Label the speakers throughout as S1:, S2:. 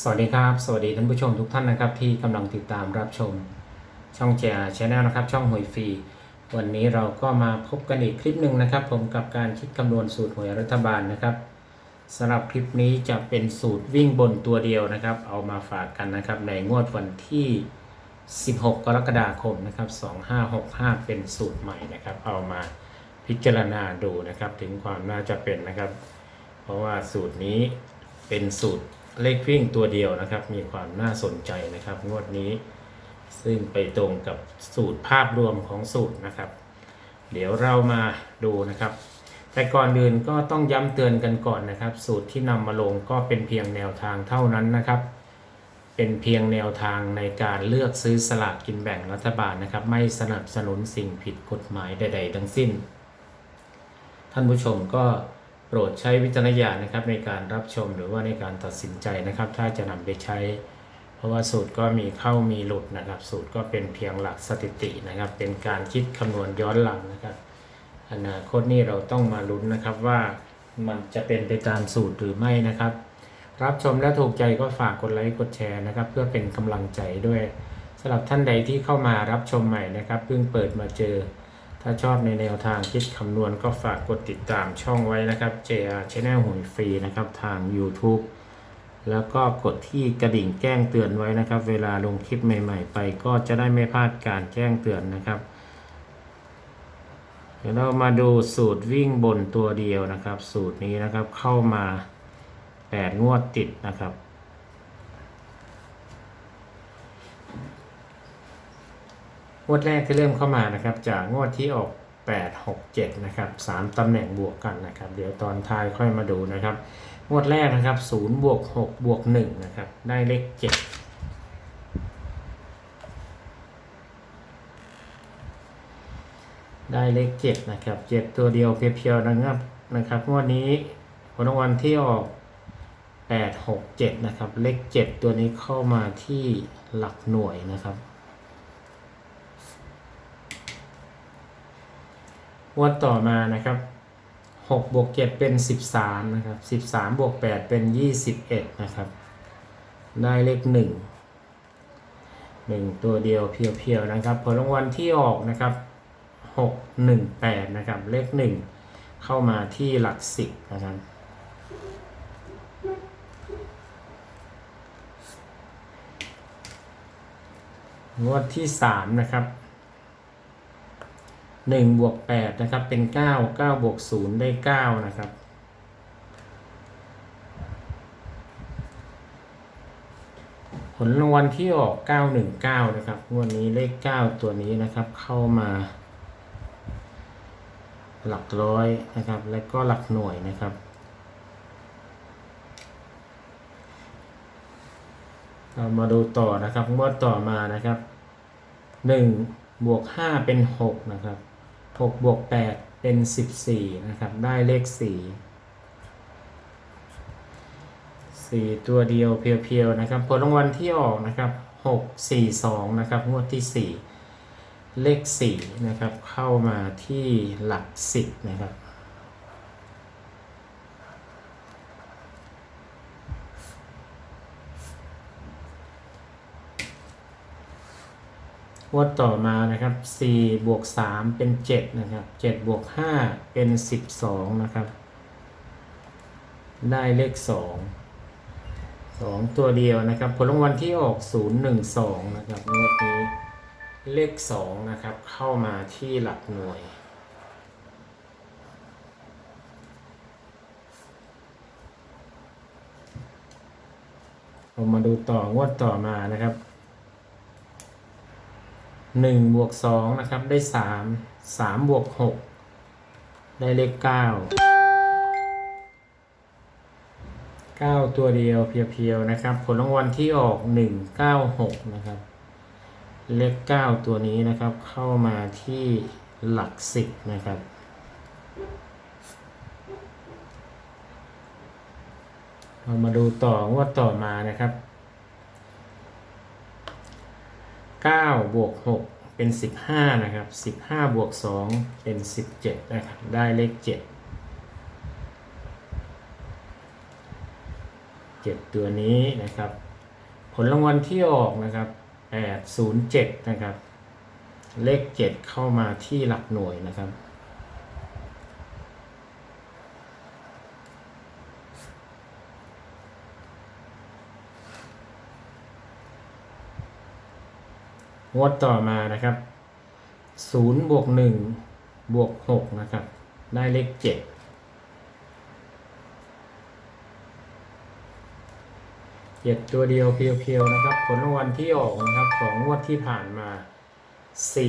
S1: สวัสดีครับ สวัสดีท่านผู้ชมทุกท่านนะครับ ที่กำลังติดตามรับชมช่องเจียชแนลนะครับ ช่องหวยฟรีวันนี้เราก็มาพบกันอีกคลิปหนึ่งนะครับ ผมกับการคิดคำนวณสูตรหวยรัฐบาลนะครับสำหรับคลิปนี้จะเป็นสูตรวิ่งบนตัวเดียวนะครับ เอามาฝากกันนะครับ ในงวดวันที่ 16 กรกฎาคมนะครับ2565 เป็นสูตรใหม่นะครับ เอามาพิจารณาดูนะครับ ถึงความน่าจะเป็นนะครับ เพราะว่าสูตรนี้เป็นสูตร เลขวิ่งตัวเดียวนะครับ มีความน่าสนใจนะครับ งวดนี้ ซึ่งไปตรงกับสูตรภาพรวมของสูตรนะครับ เดี๋ยวเรามาดูนะครับ แต่ก่อนอื่นก็ต้องย้ำเตือนกันก่อนนะครับ สูตรที่นำมาลงก็เป็นเพียงแนวทางเท่านั้นนะครับ เป็นเพียงแนวทางในการเลือกซื้อสลากกินแบ่งรัฐบาลนะครับ ไม่สนับสนุนสิ่งผิดกฎหมายใด ๆ ทั้งสิ้น ท่านผู้ชมก็ โปรดใช้วิจารณญาณนะครับในการรับชมหรือว่าในการตัดสินใจนะครับ ถ้าจะนำไปใช้ เพราะว่าสูตรก็มีเข้ามีหลุดนะครับ สูตรก็เป็นเพียงหลักสถิตินะครับ เป็นการคิดคำนวณย้อนหลังนะครับ อนาคตนี่เราต้องมาลุ้นนะครับว่ามันจะเป็นไปตามสูตรหรือไม่นะครับ รับชมและถูกใจก็ฝากกดไลค์กดแชร์นะครับ เพื่อเป็นกำลังใจด้วยสำหรับท่านใดที่เข้ามารับชมใหม่นะครับเพิ่งเปิดมาเจอ ถ้าชอบในแนวทางคิดคำนวณก็ฝากกดติดตามช่องไว้นะครับ JR Channel หวยฟรีนะครับทาง YouTube แล้วก็กดที่กระดิ่งแจ้งเตือนไว้นะครับ เวลาลงคลิปใหม่ ๆ ไปก็จะได้ไม่พลาดการแจ้งเตือนนะครับ เดี๋ยวเรามาดูสูตรวิ่งบนตัวเดียวนะครับ สูตรนี้นะครับเข้ามา 8 งวดติดนะครับ งวดแรกที่เริ่มเข้ามานะครับจากงวดที่ออก 8 6 7นะครับ3ตำแหน่งบวกกันนะครับ เดี๋ยวตอนท้ายค่อยมาดูนะครับ งวดแรกนะครับ0บวก6บวก1นะครับได้เลข 7ได้เลข7นะครับ7ตัวเดียวเพียวๆนะครับนะครับงวดนี้ผลรางวัลที่ออก8 6 7นะครับ เลข7ตัวนี้เข้ามาที่หลักหน่วยนะครับ งวดต่อมานะครับ6บวก7เป็น 13นะครับ13บวก8เป็น 21นะครับได้เลข 1 1 ตัวเดียวเพียวๆนะครับผลรางวัลที่ออกนะครับ6 1 8นะครับเลข 1 เข้ามาที่หลัก 10นะครับงวดที่ 3 นะครับ หนึ่งบวกแปดนะครับเป็นเก้าเก้าบวกศูนย์ได้เก้านะครับ ผลรางวัลที่ออกเก้าหนึ่งเก้านะครับวดนี้เลขเก้าตัวนี้นะครับเข้ามา หลักร้อยนะครับ และก็หลักหน่วยนะครับเรามาดูต่อนะครับงวดต่อมานะครับหนึ่งบวกห้าเป็นหกนะครับ หกบวกแปดเป็นสิบสี่นะครับ ได้เลขสี่สี่ตัวเดียวเพียวๆนะครับ ผลรางวัลที่ออกนะครับหกสี่สองนะครับ งวดที่สี่เลขสี่นะครับ เข้ามาที่หลักสิบนะครับ วดต่อมานะครับ4บวก3เป็น 7 นะครับ7บวก5เป็น 12 นะครับ ได้เลข 2 2 ตัวเดียวนะครับ ผลรางวัลที่ออก 012 นะครับงวดนี้เลข 2 นะครับ เข้ามาที่หลักหน่วยเรามาดูต่องวดต่อมานะครับ หนึ่งบวกสองนะครับได้สามสามบวกหกได้เลขเก้าเก้าตัวเดียวเพียวๆนะครับ ผลรางวัลที่ออกหนึ่งเก้าหกนะครับ เลขเก้าตัวนี้นะครับเข้ามาที่หลักสิบนะครับเรามาดูต่องวดต่อมานะครับ 9บวก6เป็น 15 นะครับ 15 บวก 2 เป็น 17 นะครับ ได้เลข7เจ็ดตัวนี้นะครับ ผลรางวัลที่ออกนะครับแปดศูนย์เจ็ดนะครับ เลขเจ็ดเข้ามาที่หลักหน่วยนะครับ งวดต่อมานะครับศูนย์บวกหนึ่งบวกหกนะครับ ได้เลขเจ็ดเจ็ดตัวเดียวเพียวๆนะครับ ผลรางวัลที่ออกนะครับของงวดที่ผ่านมา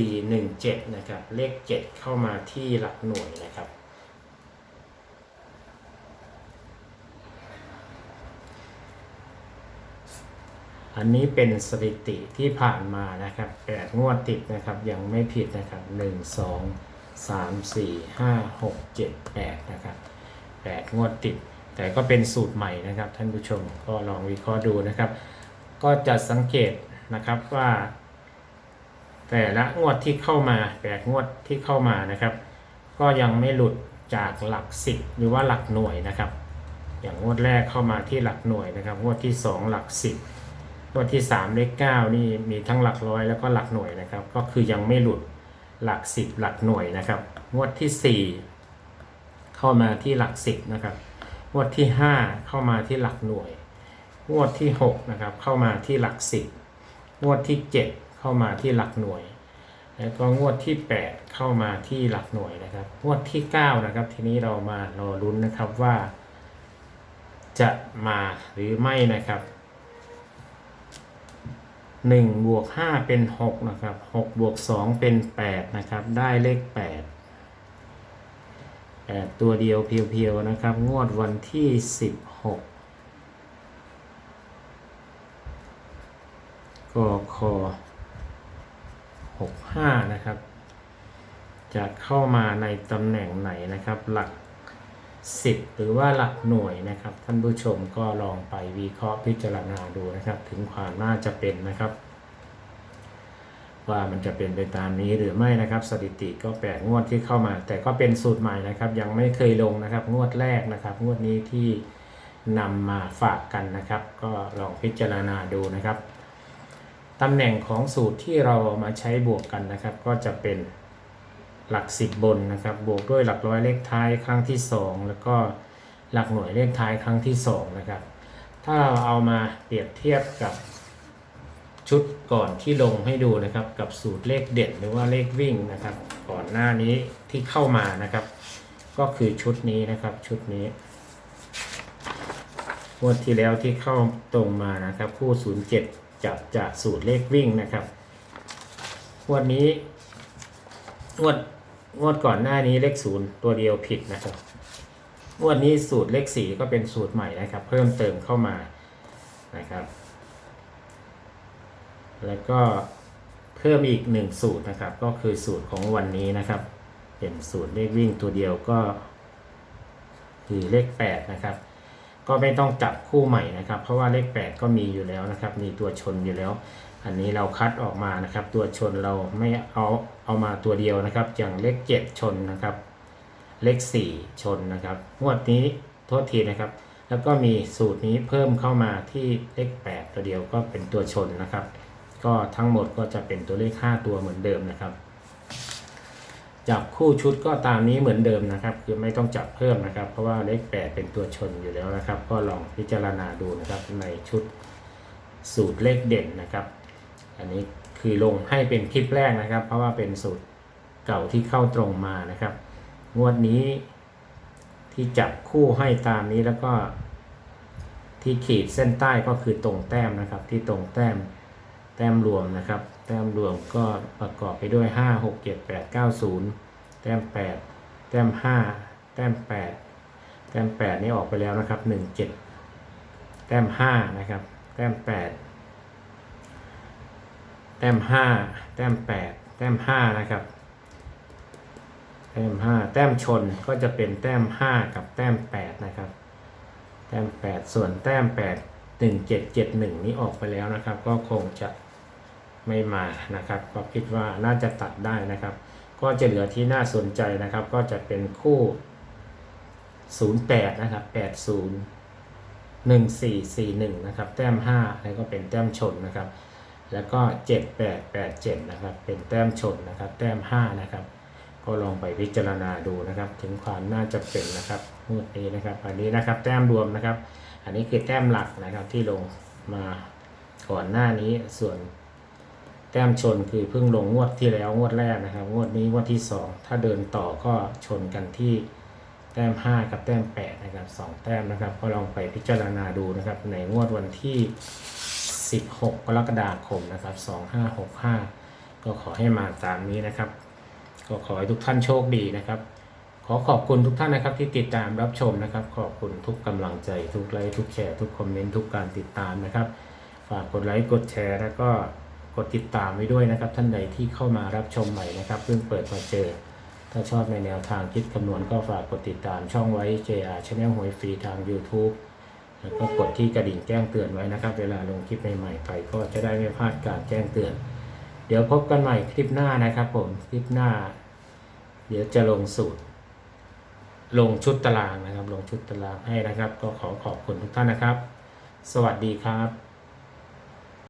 S1: 417 นะครับ เลข 7 เข้ามาที่หลักหน่วยนะครับ อันนี้เป็นสถิติที่ผ่านมานะครับ8งวดติดนะครับยังไม่ผิดนะครับ1 2 3 4 5 6 7 8นะครับ8งวดติด แต่ก็เป็นสูตรใหม่นะครับท่านผู้ชมก็ลองวิเคราะห์ดูนะครับ ก็จะสังเกตนะครับว่า แต่ละงวดที่เข้ามาแปดงวดที่เข้ามานะครับ ก็ยังไม่หลุดจากหลักสิบหรือว่าหลักหน่วยนะครับ อย่างงวดแรกเข้ามาที่หลักหน่วยนะครับ งวดที่สองหลักสิบ งวดที่สามเลขเก้านี่มีทั้งหลักร้อยแล้วก็หลักหน่วยนะครับ ก็คือยังไม่หลุดหลักสิบหลักหน่วยนะครับ งวดที่สี่เข้ามาที่หลักสิบนะครับ งวดที่ห้าเข้ามาที่หลักหน่วย งวดที่หกนะครับเข้ามาที่หลักสิบงวดที่เจ็ดเข้ามาที่หลักหน่วย แล้วก็งวดที่ 8 เข้ามาที่หลักหน่วยนะครับ งวดที่ 9 นะครับ ทีนี้เรามารอลุ้นนะครับว่า จะมาหรือไม่นะครับ 1บวก5เป็น 6 นะครับ6บวก2เป็น 8 นะครับ ได้เลข 8 8 ตัวเดียวเพียวๆ นะครับ งวดวันที่ 16กค65 นะครับ จะเข้ามาในตำแหน่งไหนนะครับหลัก 10 หรือว่าหลักหน่วยนะครับ ท่านผู้ชมก็ลองไปวิเคราะห์พิจารณาดูนะครับ ถึงความน่าจะเป็นนะครับ ว่ามันจะเป็นไปตามนี้หรือไม่นะครับ สถิติก็แปดงวดที่เข้ามา แต่ก็เป็นสูตรใหม่นะครับ ยังไม่เคยลงนะครับ งวดแรกนะครับ งวดนี้ที่นำมาฝากกันนะครับ ก็ลองพิจารณาดูนะครับตำแหน่งของสูตรที่เราเอามาใช้บวกกันนะครับ ก็จะเป็น หลักสิบบนนะครับ บวกด้วยหลักร้อยเลขท้ายครั้งที่ 2 แล้วก็หลักหน่วยเลขท้ายครั้งที่ 2 นะครับ ถ้าเราเอามาเปรียบเทียบกับชุดก่อนที่ลงให้ดูนะครับ กับสูตรเลขเด่นหรือว่าเลขวิ่งนะครับ ก่อนหน้านี้ที่เข้ามานะครับ ก็คือชุดนี้นะครับชุดนี้งวดที่แล้วที่เข้าตรงมานะครับ คู่ 07 จับจากสูตรเลขวิ่งนะครับงวดนี้งวด งวดก่อนหน้านี้เลขศูนย์ตัวเดียวผิดนะครับงวดนี้สูตรเลขสี่ก็เป็นสูตรใหม่นะครับ เพิ่มเติมเข้ามานะครับ แล้วก็เพิ่มอีกหนึ่งสูตรนะครับ ก็คือสูตรของวันนี้นะครับ เป็นสูตรเลขวิ่งตัวเดียวก็ คือเลขแปดนะครับ ก็ไม่ต้องจับคู่ใหม่นะครับ เพราะว่าเลข8ก็มีอยู่แล้วนะครับ มีตัวชนอยู่แล้ว อันนี้เราคัดออกมานะครับ ตัวชนเราไม่เอาเอามาตัวเดียวนะครับ อย่างเลข7ชนนะครับ เลข4ชนนะครับงวดนี้โทษทีนะครับ แล้วก็มีสูตรนี้เพิ่มเข้ามาที่เลข8ตัวเดียวก็เป็นตัวชนนะครับ ก็ทั้งหมดก็จะเป็นตัวเลข5ตัวเหมือนเดิมนะครับจับคู่ชุดก็ตามนี้เหมือนเดิมนะครับ คือไม่ต้องจับเพิ่มนะครับ เพราะว่าเลขแปดเป็นตัวชนอยู่แล้วนะครับ ก็ลองพิจารณาดูนะครับในชุดสูตรเลขเด่นนะครับ อันนี้คือลงให้เป็นคลิปแรกนะครับ เพราะว่าเป็นสูตรเก่าที่เข้าตรงมานะครับ งวดนี้ที่จับคู่ให้ตามนี้แล้วก็ที่ขีดเส้นใต้ก็คือตรงแต้มนะครับ ที่ตรงแต้มแต้มรวมนะครับ แต้มรวมก็ประกอบไปด้วย 5 6 7 8 9 0 แต้ม 8 แต้ม 5 แต้ม 8 แต้ม 8 นี่ออกไปแล้วนะครับ 1 7 แต้ม 5 นะครับ แต้ม 8 แต้ม5แต้ม8แต้ม5นะครับ แต้ม5แต้มชนก็จะเป็นแต้ม5กับแต้ม8นะครับ แต้ม8ส่วนแต้ม8 1771นี้ออกไปแล้วนะครับ ก็คงจะไม่มานะครับ ก็คิดว่าน่าจะตัดได้นะครับ ก็จะเหลือที่น่าสนใจนะครับ ก็จะเป็นคู่08นะครับ80หนึ่งสี่สี่หนึ่งนะครับ แต้มห้าแล้วก็เป็นแต้มชนนะครับ แล้วก็เจ็ดแปดแปดเจ็ดนะครับ เป็นแต้มชนนะครับ แต้มห้านะครับ ก็ลองไปพิจารณาดูนะครับ ถึงความน่าจะเป็นนะครับงวดนี้นะครับ อันนี้นะครับแต้มรวมนะครับ อันนี้คือแต้มหลักนะครับที่ลงมาก่อนหน้านี้ส่วนแต้มชนคือเพิ่งลงงวดที่แล้วงวดแรกนะครับ งวดนี้งวดที่ 2 ถ้าเดินต่อก็ชนกันที่แต้ม 5 กับแต้ม 8 นะครับสองแต้มนะครับ ก็ลองไปพิจารณาดูนะครับ ในงวดวันที่ 16 กรกฎาคมนะครับ 2565 ก็ขอให้มาตามนี้นะครับ ก็ขอให้ทุกท่านโชคดีนะครับ ขอขอบคุณทุกท่านนะครับที่ติดตามรับชมนะครับ ขอบคุณทุกกำลังใจทุกไลค์ทุกแชร์ทุกคอมเมนต์ทุกการติดตามนะครับ ฝากกดไลค์กดแชร์แล้วก็กดติดตามไว้ด้วยนะครับ ท่านใดที่เข้ามารับชมใหม่นะครับเพิ่งเปิดมาเจอ ถ้าชอบในแนวทางคิดคำนวณก็ฝากกดติดตามช่องไว้ JR Channel หวยฟรีทาง YouTube แล้วก็กดที่กระดิ่งแจ้งเตือนไว้นะครับ เวลาลงคลิปใหม่ๆไปก็จะได้ไม่พลาดการแจ้งเตือน เดี๋ยวพบกันใหม่คลิปหน้านะครับผมคลิปหน้า เดี๋ยวจะลงสูตร ลงชุดตารางนะครับ ลงชุดตารางให้นะครับ ก็ขอขอบคุณทุกท่านนะครับ สวัสดีครับ